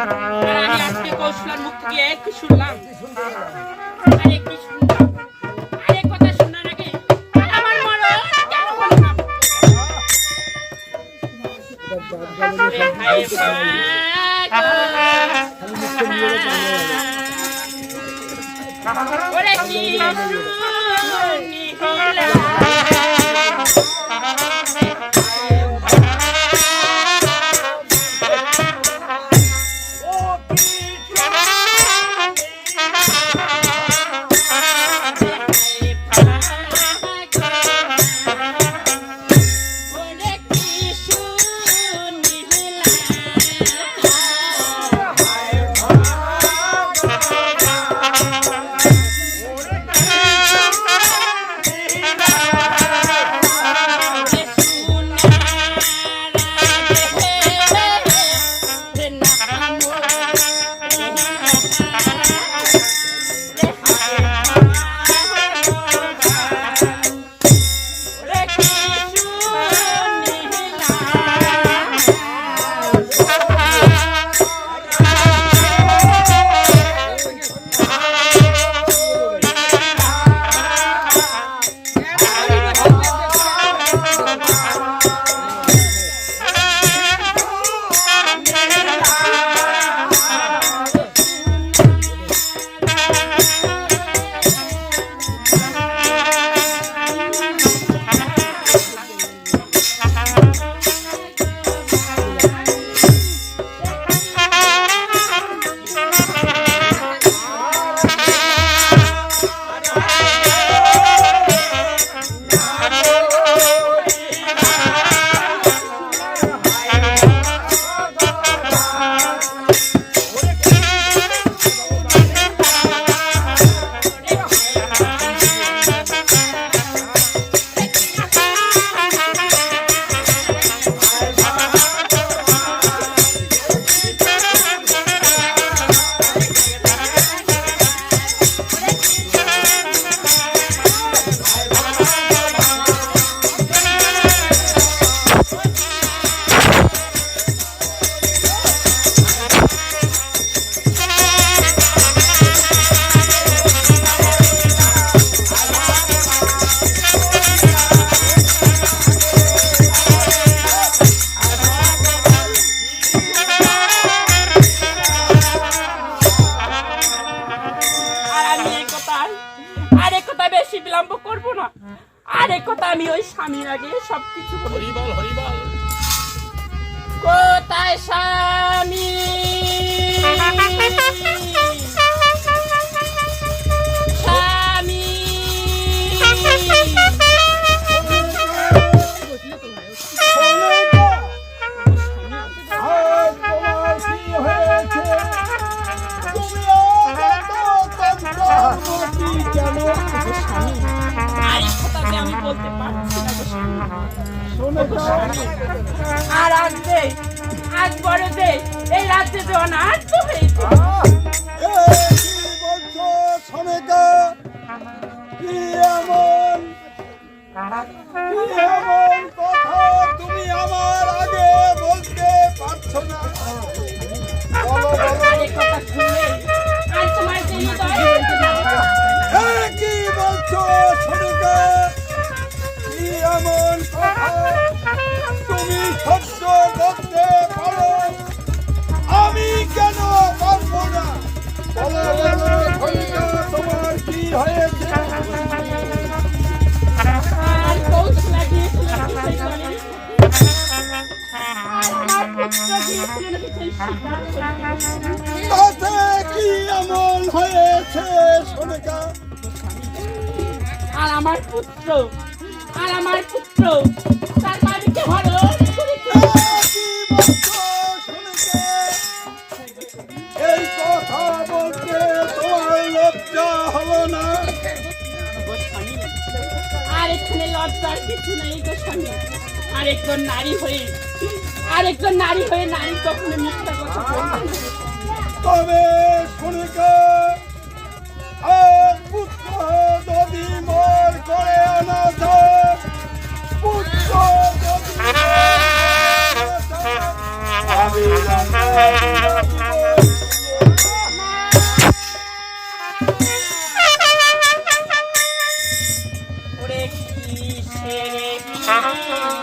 আর আমি আজকে কৌশলার মুখ থেকে কি শুনলাম। আরে কি শুনলাম? আরে কথা শোনার আগে আমার মরণ কেন ভাগো। ওরে কি? হরিবল হরিবল। কোথায় স্বামী? আর আসবে, আজ বড় যে এই রাজ্যে যে অনার্থ হয়েছে। তুমি আমার আগে বলতে পারছ না? হয়েছে আর আমার পুত্র আর আমার পুত্র তার মালিকে হরণ এখানে লজ্জার কিছু নেই গোস্বামী আরেকজন নারী হয়ে আর একজন নারী হয়ে নারী কখনো মিথ্যা কথা Mm-hmm.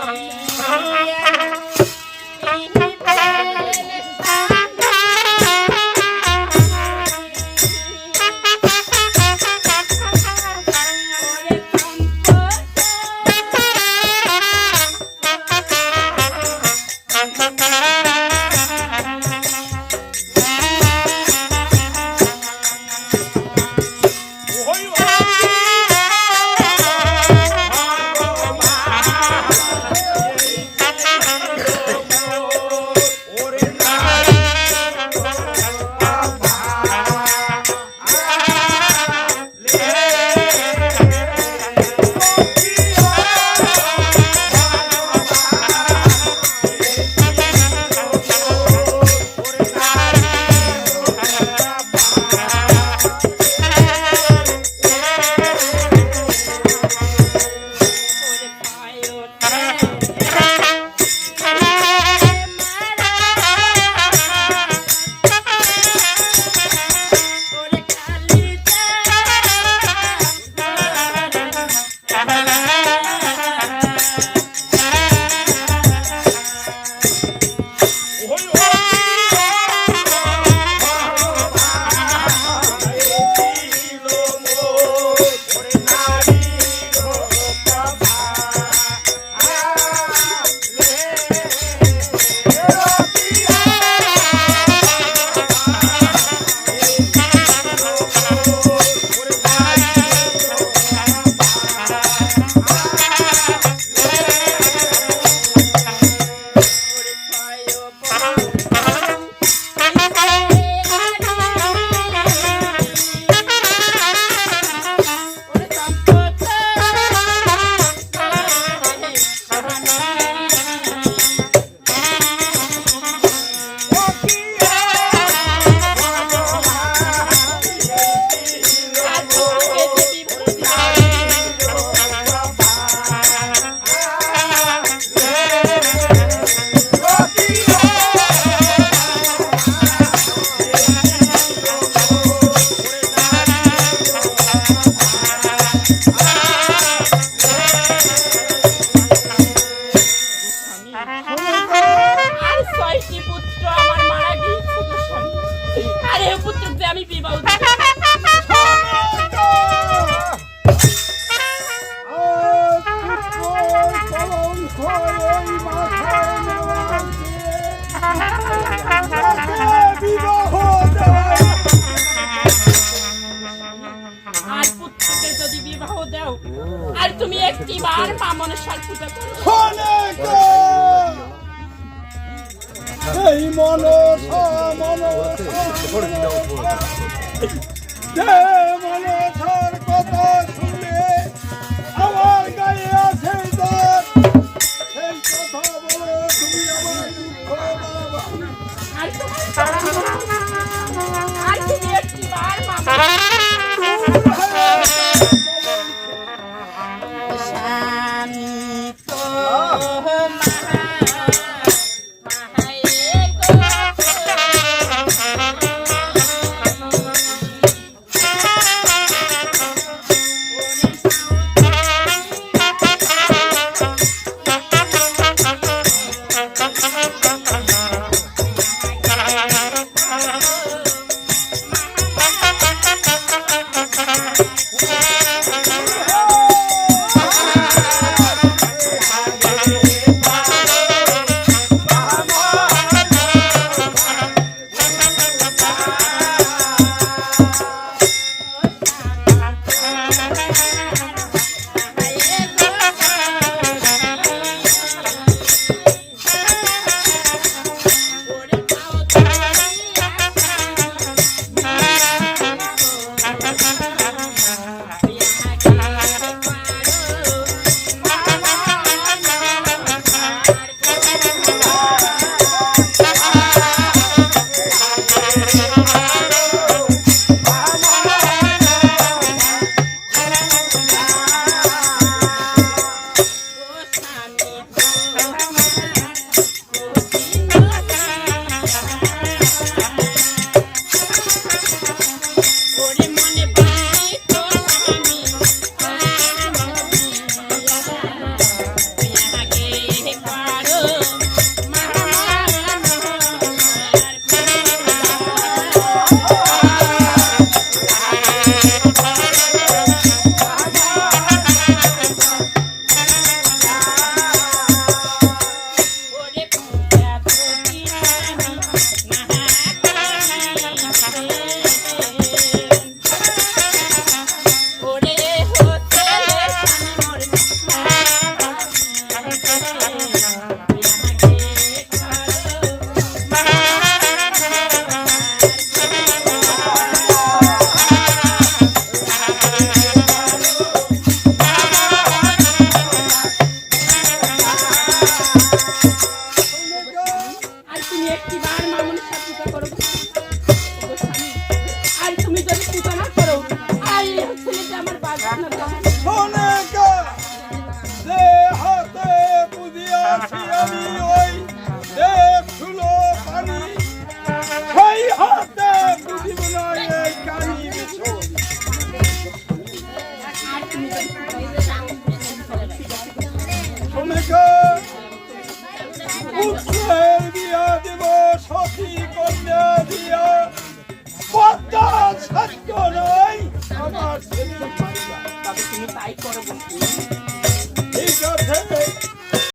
Yeah!